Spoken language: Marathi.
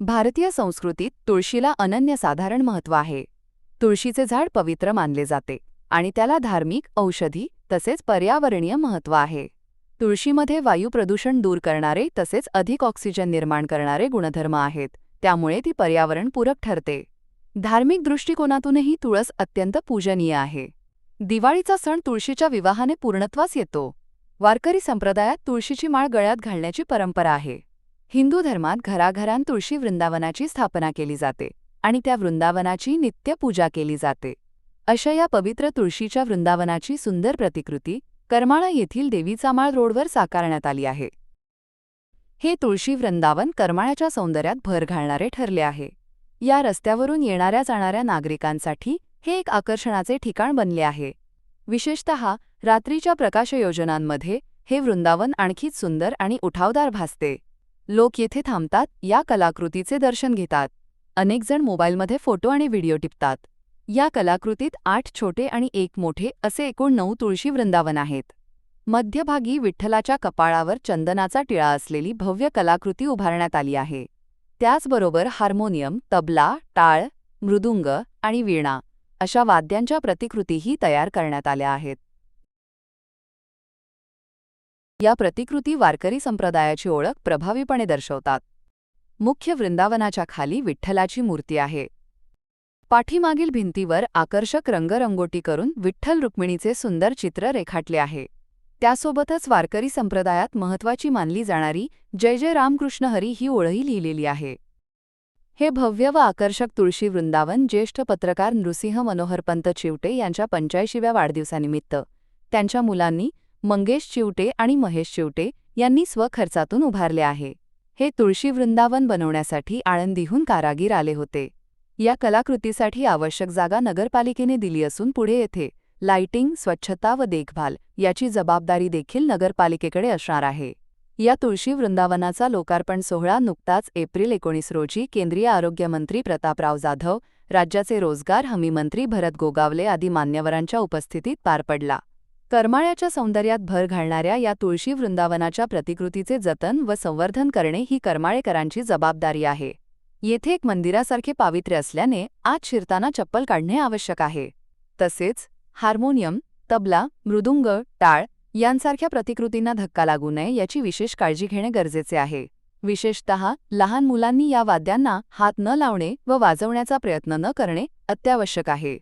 भारतीय संस्कृतीत तुळशीला अनन्यसाधारण महत्त्व आहे. तुळशीचे झाड पवित्र मानले जाते आणि त्याला धार्मिक औषधी तसेच पर्यावरणीय महत्त्व आहे. तुळशीमध्ये वायू प्रदूषण दूर करणारे तसेच अधिक ऑक्सिजन निर्माण करणारे गुणधर्म आहेत त्यामुळे ती पर्यावरणपूरक ठरते. धार्मिक दृष्टिकोनातूनही तुळस अत्यंत पूजनीय आहे. दिवाळीचा सण तुळशीच्या विवाहाने पूर्णत्वास येतो. वारकरी संप्रदायात तुळशीची माळ गळ्यात घालण्याची परंपरा आहे. हिंदू धर्मात घराघरांत तुळशी वृंदावनाची स्थापना केली जाते आणि त्या वृंदावनाची नित्य पूजा केली जाते. अशा या पवित्र तुळशीच्या वृंदावनाची सुंदर प्रतिकृती करमाळा येथील देवीचा माळ रोडवर साकारण्यात आली आहे. हे तुळशी वृंदावन करमाळ्याच्या सौंदर्यात भर घालणारे ठरले आहे. या रस्त्यावरून येणाऱ्या जाणाऱ्या नागरिकांसाठी हे एक आकर्षणाचे ठिकाण बनले आहे. विशेषत रात्रीच्या प्रकाशयोजनांमध्ये हे वृंदावन आणखीच सुंदर आणि उठावदार भासते. लोक येथे थांबतात या कलाकृतीचे दर्शन घेतात. अनेकजण मोबाईलमध्ये फोटो आणि व्हिडिओ टिपतात. या कलाकृतीत आठ छोटे आणि एक मोठे असे एकूण नऊ तुळशी वृंदावन आहेत. मध्यभागी विठ्ठलाच्या कपाळावर चंदनाचा टिळा असलेली भव्य कलाकृती उभारण्यात आली आहे. त्याचबरोबर हार्मोनियम तबला टाळ मृदुंग आणि वीणा अशा वाद्यांच्या प्रतिकृतीही तयार करण्यात आल्या आहेत. या प्रतिकृती वारकरी संप्रदायाची ओळख प्रभावीपणे दर्शवतात. मुख्य वृंदावनाच्या खाली विठ्ठलाची मूर्ती आहे. पाठीमागील भिंतीवर आकर्षक रंगरंगोटी करून विठ्ठल रुक्मिणीचे सुंदर चित्र रेखाटले आहे. त्यासोबतच वारकरी संप्रदायात महत्त्वाची मानली जाणारी जय जय रामकृष्ण हरी ही ओळही लिहिलेली आहे. हे भव्य व आकर्षक तुळशी वृंदावन ज्येष्ठ पत्रकार नृसिंह मनोहरपंत चिवटे यांच्या पंच्याऐंशीव्या वाढदिवसानिमित्त त्यांच्या मुलांनी मंगेश चिवटे आणि महेश चिवटे यांनी स्वखर्चातून उभारले आहे. हे तुळशी वृंदावन बनवण्यासाठी आळंदीहून कारागीर आले होते. या कलाकृतीसाठी आवश्यक जागा नगरपालिकेने दिली असून पुढे येथे लाइटिंग स्वच्छता व देखभाल याची जबाबदारी देखील नगरपालिकेकडे असणार आहे. या तुळशी वृंदावनाचा लोकार्पण सोहळा नुकताच एप्रिल एकोणीस रोजी केंद्रीय आरोग्यमंत्री प्रतापराव जाधव राज्याचे रोजगार हमी मंत्री भरत गोगावले आदी मान्यवरांच्या उपस्थितीत पार पडला. करमाळ्याच्या सौंदर्यात भर घालणाऱ्या या तुळशी वृंदावनाच्या प्रतिकृतीचे जतन व संवर्धन करणे ही करमाळेकरांची जबाबदारी आहे. येथे एक मंदिरासारखे पावित्र्य असल्याने आत शिरताना चप्पल काढणे आवश्यक आहे. तसेच हार्मोनियम तबला मृदुंग टाळ यांसारख्या प्रतिकृतींना धक्का लागू नये याची विशेष काळजी घेणे गरजेचे आहे. विशेषतः लहान मुलांनी या वाद्यांना हात न लावणे व वाजवण्याचा प्रयत्न न करणे अत्यावश्यक आहे.